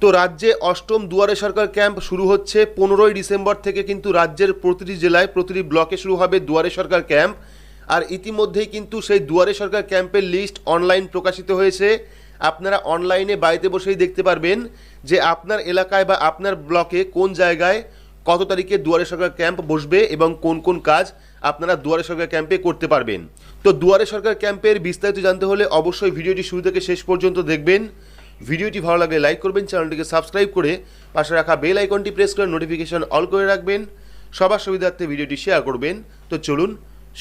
তো রাজ্যে অষ্টম দুয়ারে সরকার ক্যাম্প শুরু হচ্ছে পনেরোই ডিসেম্বর থেকে কিন্তু রাজ্যের প্রতিটি জেলায় প্রতিটি ব্লকে শুরু হবে দুয়ারে সরকার ক্যাম্প। আর ইতিমধ্যেই কিন্তু সেই দুয়ারে সরকার ক্যাম্পের লিস্ট অনলাইন প্রকাশিত হয়েছে। আপনারা অনলাইনে বাড়িতে বসেই দেখতে পারবেন যে আপনার এলাকায় বা আপনার ব্লকে কোন জায়গায় কত তারিখে দুয়ারে সরকার ক্যাম্প বসবে এবং কোন কোন কাজ আপনারা দুয়ারে সরকার ক্যাম্পে করতে পারবেন। তো দুয়ারে সরকার ক্যাম্পের বিস্তারিত জানতে হলে অবশ্যই ভিডিওটি শুরু থেকে শেষ পর্যন্ত দেখবেন। ভিডিওটি ভালো লাগলে লাইক করবেন, চ্যানেলটিকে সাবস্ক্রাইব করে পাশে রাখা বেল আইকনটি প্রেস করে নোটিফিকেশন অল করে রাখবেন। সবার সুবিধার্থে ভিডিওটি শেয়ার করবেন। তো চলুন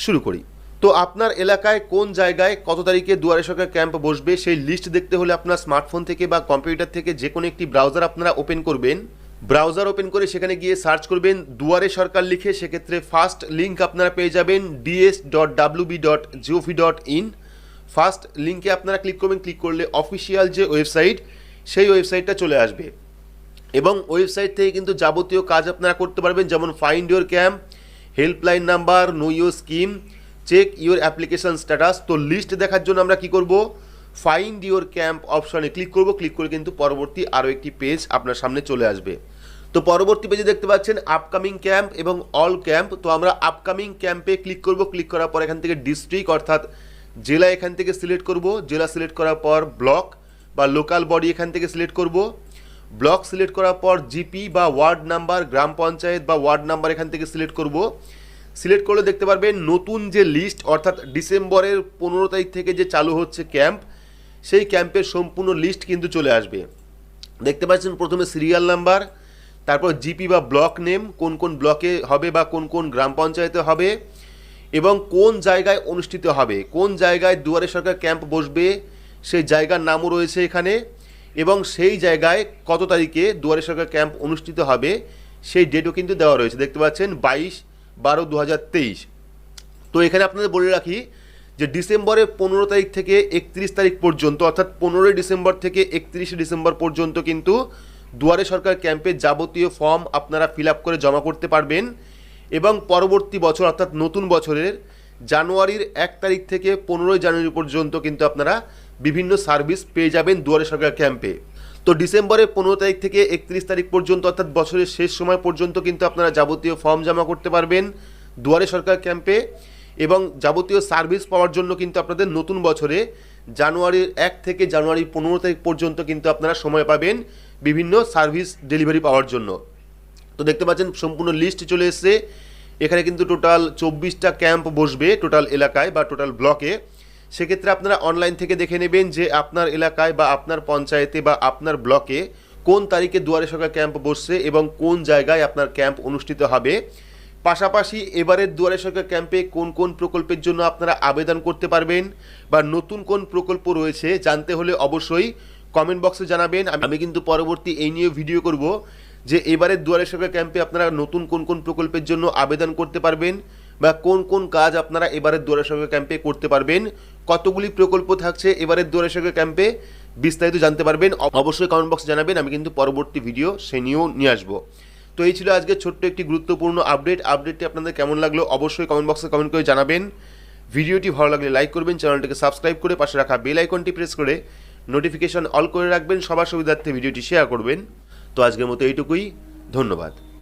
শুরু করি। তো আপনার এলাকায় কোন জায়গায় কত তারিখে দুয়ারে সরকার ক্যাম্প বসবে সেই লিস্ট দেখতে হলে আপনার স্মার্টফোন থেকে বা কম্পিউটার থেকে যে কোনো একটি ব্রাউজার আপনারা ওপেন করবেন। ব্রাউজার ওপেন করে সেখানে গিয়ে সার্চ করবেন দুয়ারে সরকার লিখে সেক্ষেত্রে ফার্স্ট লিঙ্ক আপনারা পেয়ে যাবেন DS dot WB dot GOV dot in first লিঙ্কে আপনারা ক্লিক করবেন ক্লিক করলে অফিসিয়াল যে ওয়েবসাইট সেই ওয়েবসাইটটা চলে আসবে। এবং ওয়েবসাইট থেকে কিন্তু যাবতীয় কাজ আপনারা করতে পারবেন, যেমন find your camp helpline number know your scheme check your application status তো লিস্ট দেখার জন্য আমরা কি করব? ফাইন্ড ইউর ক্যাম্প অপশনে ক্লিক করব ক্লিক করে কিন্তু পরবর্তী আরও একটি পেজ আপনার সামনে চলে আসবে। তো পরবর্তী পেজে দেখতে পাচ্ছেন আপকামিং ক্যাম্প এবং অল ক্যাম্প তো আমরা আপকামিং ক্যাম্পে ক্লিক করব ক্লিক করার পর এখান থেকে ডিস্ট্রিক্ট অর্থাৎ জেলা এখান থেকে সিলেক্ট করব। জেলা সিলেক্ট করার পর ব্লক বা লোকাল বডি এখান থেকে সিলেক্ট করব। ব্লক সিলেক্ট করার পর জিপি বা ওয়ার্ড নাম্বার, গ্রাম পঞ্চায়েত বা ওয়ার্ড নাম্বার এখান থেকে সিলেক্ট করব। সিলেক্ট করলে দেখতে পারবেন নতুন যে লিস্ট, অর্থাৎ ডিসেম্বরের পনেরো তারিখ থেকে যে চালু হচ্ছে ক্যাম্প, সেই ক্যাম্পের সম্পূর্ণ লিস্ট কিন্তু চলে আসবে। দেখতে পাচ্ছেন প্রথমে সিরিয়াল নাম্বার, তারপর জিপি বা ব্লক নেম, কোন কোন ব্লকে হবে বা কোন কোন গ্রাম পঞ্চায়েতে হবে। এবং কোন জায়গায় অনুষ্ঠিত হবে? কোন জায়গায় দুয়ারে সরকার ক্যাম্প বসবে? সেই জায়গার নামও রয়েছে এখানে। এবং সেই জায়গায় কত তারিখে দুয়ারে সরকার ক্যাম্প অনুষ্ঠিত হবে? সেই ডেটও কিন্তু দেওয়া রয়েছে। দেখতে পাচ্ছেন, বাইশ বারো দু তো এখানে আপনাদের বলে রাখি যে ডিসেম্বরের পনেরো তারিখ থেকে একত্রিশ তারিখ পর্যন্ত, অর্থাৎ পনেরোই ডিসেম্বর থেকে একত্রিশে ডিসেম্বর পর্যন্ত কিন্তু দুয়ারে সরকার ক্যাম্পের যাবতীয় ফর্ম আপনারা ফিল করে জমা করতে পারবেন। এবং পরবর্তী বছর, অর্থাৎ নতুন বছরের জানুয়ারির এক তারিখ থেকে পনেরোই জানুয়ারি পর্যন্ত কিন্তু আপনারা বিভিন্ন সার্ভিস পেয়ে যাবেন দুয়ারে সরকার ক্যাম্পে। তো ডিসেম্বরের পনেরো তারিখ থেকে একত্রিশ তারিখ পর্যন্ত, অর্থাৎ বছরের শেষ সময় পর্যন্ত কিন্তু আপনারা যাবতীয় ফর্ম জমা করতে পারবেন দুয়ারে সরকার ক্যাম্পে এবং যাবতীয় সার্ভিস পাওয়ার জন্য কিন্তু আপনাদের নতুন বছরে জানুয়ারির এক থেকে জানুয়ারির পনেরো তারিখ পর্যন্ত কিন্তু আপনারা সময় পাবেন বিভিন্ন সার্ভিস ডেলিভারি পাওয়ার জন্য। তো দেখতে পাচ্ছেন সম্পূর্ণ লিস্ট চলে এসেছে। এখানে কিন্তু টোটাল চব্বিশটা ক্যাম্প বসবে টোটাল এলাকায় বা টোটাল ব্লকে সেক্ষেত্রে আপনারা অনলাইন থেকে দেখে নেবেন যে আপনার এলাকায় বা আপনার পঞ্চায়েতে বা আপনার ব্লকে কোন তারিখে দুয়ারে সরকার ক্যাম্প বসছে এবং কোন জায়গায় আপনার ক্যাম্প অনুষ্ঠিত হবে। পাশাপাশি এবারের দুয়ারে সরকার ক্যাম্পে কোন কোন প্রকল্পের জন্য আপনারা আবেদন করতে পারবেন বা নতুন কোন প্রকল্প রয়েছে জানতে হলে অবশ্যই কমেন্ট বক্সে জানাবেন। আমি কিন্তু পরবর্তী এই নিয়ে ভিডিও করব। যে এবারের দুয়ারে সরকার ক্যাম্পে আপনারা নতুন কোন কোন প্রকল্পের জন্য আবেদন করতে পারবেন বা কোন কোন কাজ আপনারা এবারের দুয়ারে সরকার ক্যাম্পে করতে পারবেন, কতগুলি প্রকল্প থাকছে এবারের দুয়ারে সরকার ক্যাম্পে বিস্তারিত জানতে পারবেন অবশ্যই কমেন্ট বক্সে জানাবেন, আমি কিন্তু পরবর্তী ভিডিও সে নিয়েও নিয়ে আসব। তো এই ছিল আজকে ছোট্ট একটি গুরুত্বপূর্ণ আপডেট আপডেটটি আপনাদের কেমন লাগল অবশ্যই কমেন্ট বক্সে কমেন্ট করে জানাবেন। ভিডিওটি ভালো লাগলে লাইক করবেন চ্যানেলটিকে সাবস্ক্রাইব করে পাশে রাখা বেল আইকনটি প্রেস করে নোটিফিকেশন অল করে রাখবেন, সবার সুবিধার্থে ভিডিওটি শেয়ার করবেন। তো আজকের মতো এইটুকুই। ধন্যবাদ।